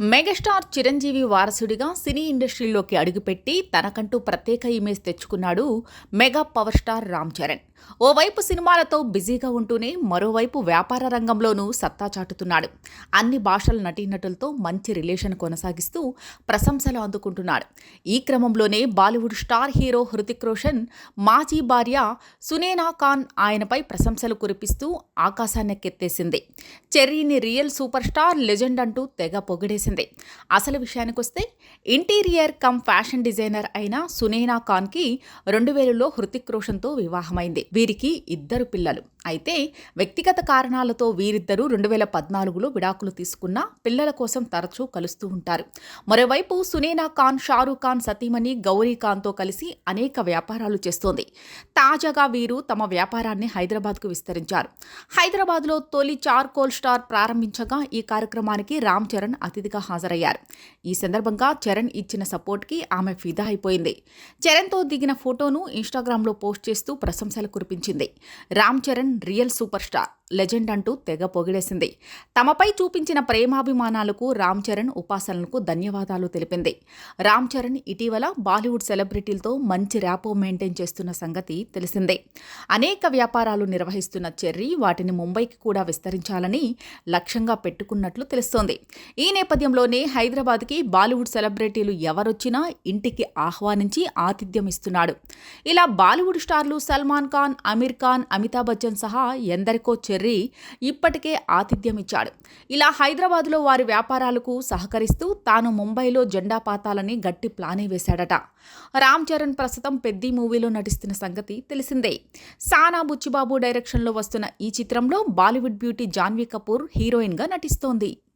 Megastar Chiranjeevi వారసుడిగా సినీ ఇండస్ట్రీలోకి అడుగుపెట్టి తనకంటూ ప్రత్యేక ఇమేజ్ తెచ్చుకున్నాడు mega power star Ram Charan. ఓవైపు సినిమాలతో బిజీగా ఉంటూనే మరోవైపు వ్యాపార రంగంలోనూ సత్తా చాటుతున్నాడు. అన్ని భాషల నటీనటులతో మంచి రిలేషన్ కొనసాగిస్తూ ప్రశంసలు అందుకుంటున్నాడు. ఈ క్రమంలోనే Bollywood star hero Hrithik Roshan మాజీ భార్య సునేనా ఖాన్ ఆయనపై ప్రశంసలు కురిపిస్తూ ఆకాశాన్నెక్కెత్తేసింది. చెర్రీని రియల్ సూపర్ స్టార్ లెజెండ్ అంటూ తెగ చేసింది. అసలు విషయానికొస్తే ఇంటీరియర్ కమ్ ఫ్యాషన్ డిజైనర్ అయిన సునేనా ఖాన్కి రెండు వేలలో హృతిక్ రోషన్తో వివాహమైంది. వీరికి ఇద్దరు పిల్లలు. అయితే వ్యక్తిగత కారణాలతో వీరిద్దరూ రెండు వేల పద్నాలుగులో విడాకులు తీసుకున్న పిల్లల కోసం తరచూ కలుస్తూ ఉంటారు. మరోవైపు సునేనా ఖాన్ షారూఖ్ ఖాన్ సతీమణి గౌరీ ఖాన్తో కలిసి అనేక వ్యాపారాలు చేస్తోంది. తాజాగా వీరు తమ వ్యాపారాన్ని హైదరాబాద్కు విస్తరించారు. హైదరాబాద్లో తొలి చార్కోల్ స్టార్ ప్రారంభించగా ఈ కార్యక్రమానికి రామ్ చరణ్ అతిథిగా హాజరయ్యారు. ఈ సందర్భంగా చరణ్ ఇచ్చిన సపోర్ట్కి ఆమె ఫిదా అయిపోయింది. చరణ్తో దిగిన ఫోటోను ఇన్స్టాగ్రామ్లో పోస్ట్ చేస్తూ ప్రశంసలు కురిపించింది. Ram Charan real super star. Legend అంటూ తెగ పొగిడేసింది. తమపై చూపించిన ప్రేమాభిమానాలకు రామ్ చరణ్ ఉపాసనలకు ధన్యవాదాలు తెలిపింది. రామ్ చరణ్ ఇటీవల బాలీవుడ్ సెలబ్రిటీలతో మంచి ర్యాపో మెయింటైన్ చేస్తున్న సంగతి తెలిసిందే. అనేక వ్యాపారాలు నిర్వహిస్తున్న చెర్రీ వాటిని ముంబైకి కూడా విస్తరించాలని లక్ష్యంగా పెట్టుకున్నట్లు తెలుస్తోంది. ఈ నేపథ్యంలోనే హైదరాబాద్కి బాలీవుడ్ సెలబ్రిటీలు ఎవరొచ్చినా ఇంటికి ఆహ్వానించి ఆతిథ్యం ఇస్తున్నాడు. ఇలా బాలీవుడ్ స్టార్లు సల్మాన్ ఖాన్ అమీర్ ఖాన్ అమితాబ్ బచ్చన్ సహా ఎందరికో చెర్రీ ఇప్పటికే ఆతిథ్యం ఇచ్చాడు. ఇలా హైదరాబాద్లో వారి వ్యాపారాలకు సహకరిస్తూ తాను ముంబైలో జెండా పాతాలని గట్టి ప్లానే వేశాడట. రామ్ చరణ్ ప్రస్తుతం పెద్ది మూవీలో నటిస్తున్న సంగతి తెలిసిందే. సానా బుచ్చిబాబు డైరెక్షన్లో వస్తున్న ఈ చిత్రంలో బాలీవుడ్ బ్యూటీ జాన్వీ కపూర్ హీరోయిన్గా నటిస్తోంది.